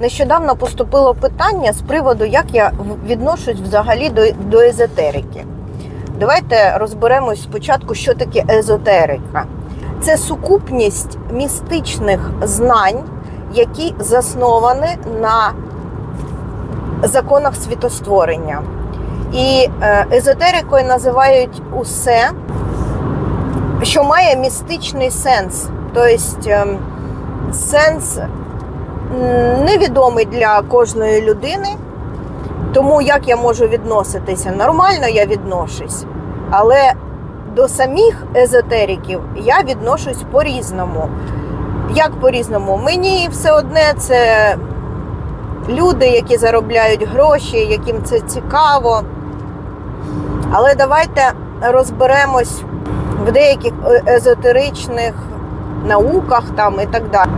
Нещодавно поступило питання з приводу, як я відношусь взагалі до, до езотерики. Давайте розберемось спочатку, що таке езотерика. Це сукупність містичних знань, які засновані на законах світостворення. І е, езотерикою називають усе, що має містичний сенс. Тобто ем, сенс невідомий для кожної людини. Тому як я можу відноситися? Нормально я відношусь. Але до самих езотериків я відношусь по-різному. Як по-різному? Мені все одне це люди, які заробляють гроші, яким це цікаво. Але давайте розберемось в деяких е- езотеричних науках там і так далі.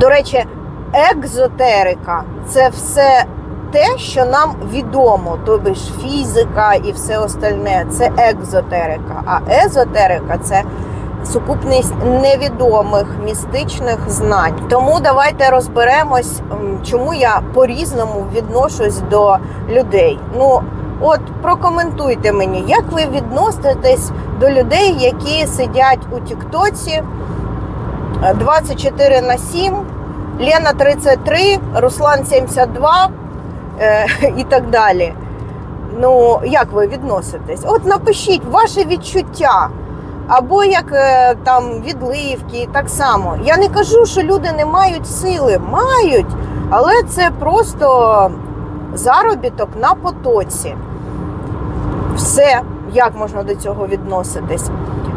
До речі, екзотерика це все те, що нам відомо, тобі ж фізика і все остальне це екзотерика. А езотерика це сукупність невідомих містичних знань. Тому давайте розберемось, чому я по-різному відношусь до людей. Ну, от прокоментуйте мені, як ви відноситесь до людей, які сидять у Тіктоці е, 24 на 7, Лена 33, Руслан 72 е, і так далі. Ну, як ви відноситесь? От напишіть ваше відчуття. Або як е, там відливки, так само. Я не кажу, що люди не мають сили, мають, але це просто заробіток на потоці. Все, як можна до цього відноситись?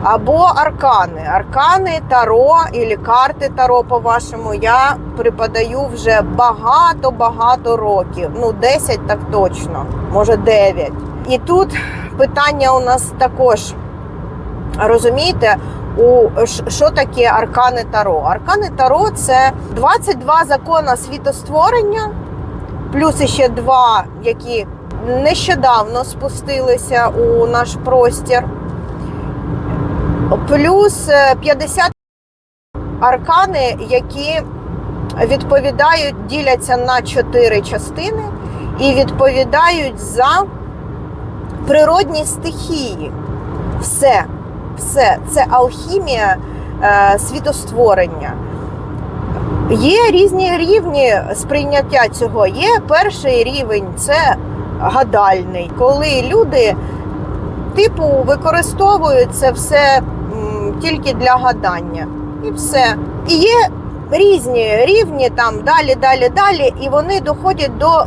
Або аркани. Аркани, таро і карти таро, по-вашому, я преподаю вже багато-багато років. Ну, 10 так точно, може 9. І тут питання у нас також. Розумієте, у що таке аркани Таро? Аркани Таро це 22 закони світостворення, плюс ще два, які нещодавно спустилися у наш простір, плюс е, 50 аркани, які відповідають, діляться на чотири частини і відповідають за природні стихії. Все все це алхімія е, світостворення. Є різні рівні сприйняття цього. Є перший рівень це гадальний, коли люди, типу, використовують це все тільки для гадання. І все. І є різні рівні, там далі, далі, далі, і вони доходять до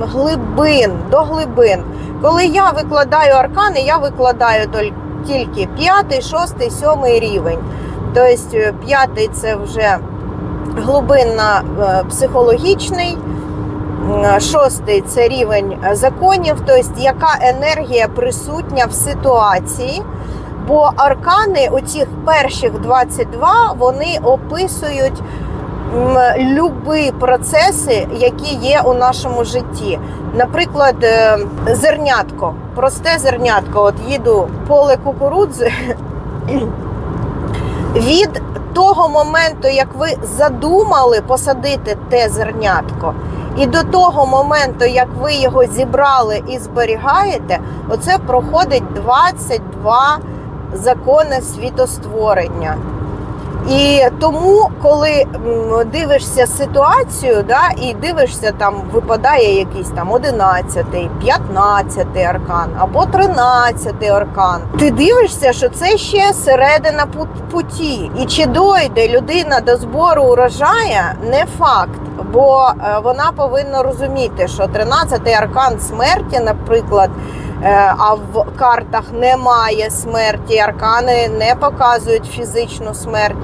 глибин, до глибин. Коли я викладаю аркани, я викладаю тільки п'ятий, шостий, сьомий рівень. Тобто п'ятий це вже глибинно е, психологічний, шостий це рівень законів, тобто яка енергія присутня в ситуації. Бо аркани, оцих перших 22, вони описують любі процеси, які є у нашому житті. Наприклад, е, зернятко, просте зернятко. От їду поле кукурудзи. Від того моменту, як ви задумали посадити те зернятко, і до того моменту, як ви його зібрали і зберігаєте, оце проходить 22 закони світостворення. І тому, коли дивишся ситуацію, да, і дивишся, там випадає якийсь там 11, 15 аркан або 13 аркан, ти дивишся, що це ще середина пут- путі. І чи дойде людина до збору урожая, не факт. Бо е, вона повинна розуміти, що 13 аркан смерті, наприклад, а в картах немає смерті, аркани не показують фізичну смерть.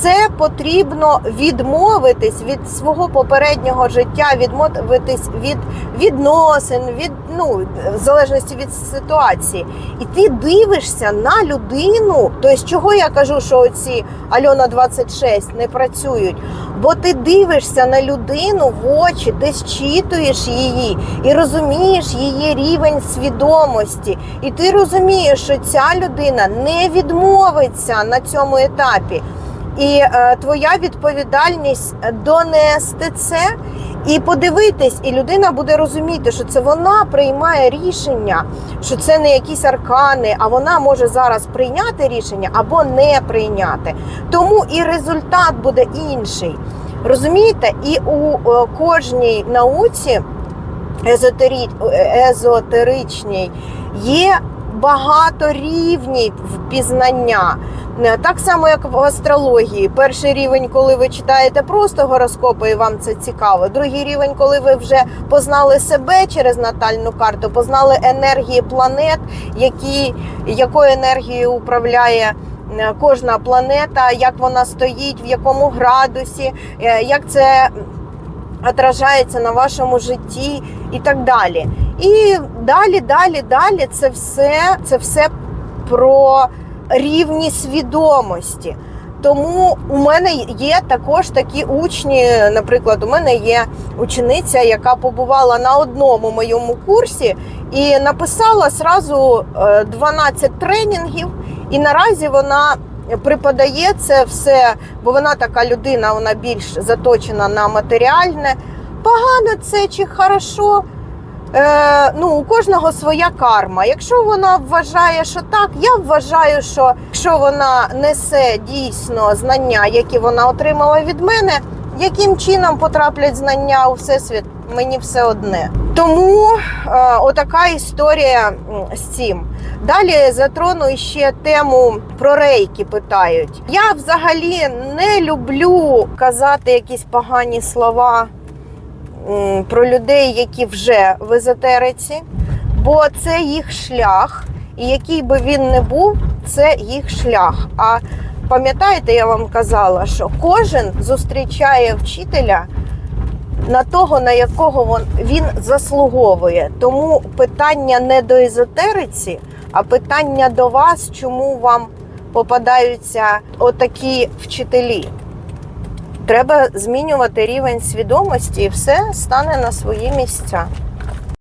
Це потрібно відмовитись від свого попереднього життя, відмовитись від відносин, від ну в залежності від ситуації. І ти дивишся на людину. Тобто, чого я кажу, що оці Альона 26 не працюють? Бо ти дивишся на людину в очі, ти зчитуєш її і розумієш її рівень свідомості. І ти розумієш, що ця людина не відмовиться на цьому етапі. І е, твоя відповідальність донести це І подивитись, і людина буде розуміти, що це вона приймає рішення, що це не якісь аркани, а вона може зараз прийняти рішення або не прийняти. Тому і результат буде інший. Розумієте, і у е, кожній науці езотеричній є багато рівнів пізнання. Е, Так само, як в астрології. Перший рівень, коли ви читаєте просто гороскопи, і вам це цікаво. Другий рівень, коли ви вже познали себе через натальну карту, познали енергії планет, які, якою енергією управляє е, кожна планета, як вона стоїть, в якому градусі, е, як це отражається на вашому житті і так далі. І далі, далі, далі це все, це все про рівні свідомості. Тому у мене є також такі учні. Наприклад, у мене є учениця, яка побувала на одному моєму курсі і написала зразу е, 12 тренінгів. І наразі вона преподає це все, бо вона така людина, вона більш заточена на матеріальне. Погано це чи хорошо. Е, ну, у кожного своя карма. Якщо вона вважає, що так, я вважаю, що якщо вона несе дійсно знання, які вона отримала від мене, яким чином потраплять знання у всесвіт, мені все одне. Тому е, отака історія з цим. Далі затрону ще тему про рейки. Питають. Я взагалі не люблю казати якісь погані слова про людей, які вже в езотериці, бо це їх шлях, і який би він не був, це їх шлях. А пам'ятаєте, я вам казала, що кожен зустрічає вчителя на того, на якого він, заслуговує. Тому питання не до езотериці, а питання до вас, чому вам попадаються отакі вчителі. Треба змінювати рівень свідомості, і все стане на свої місця.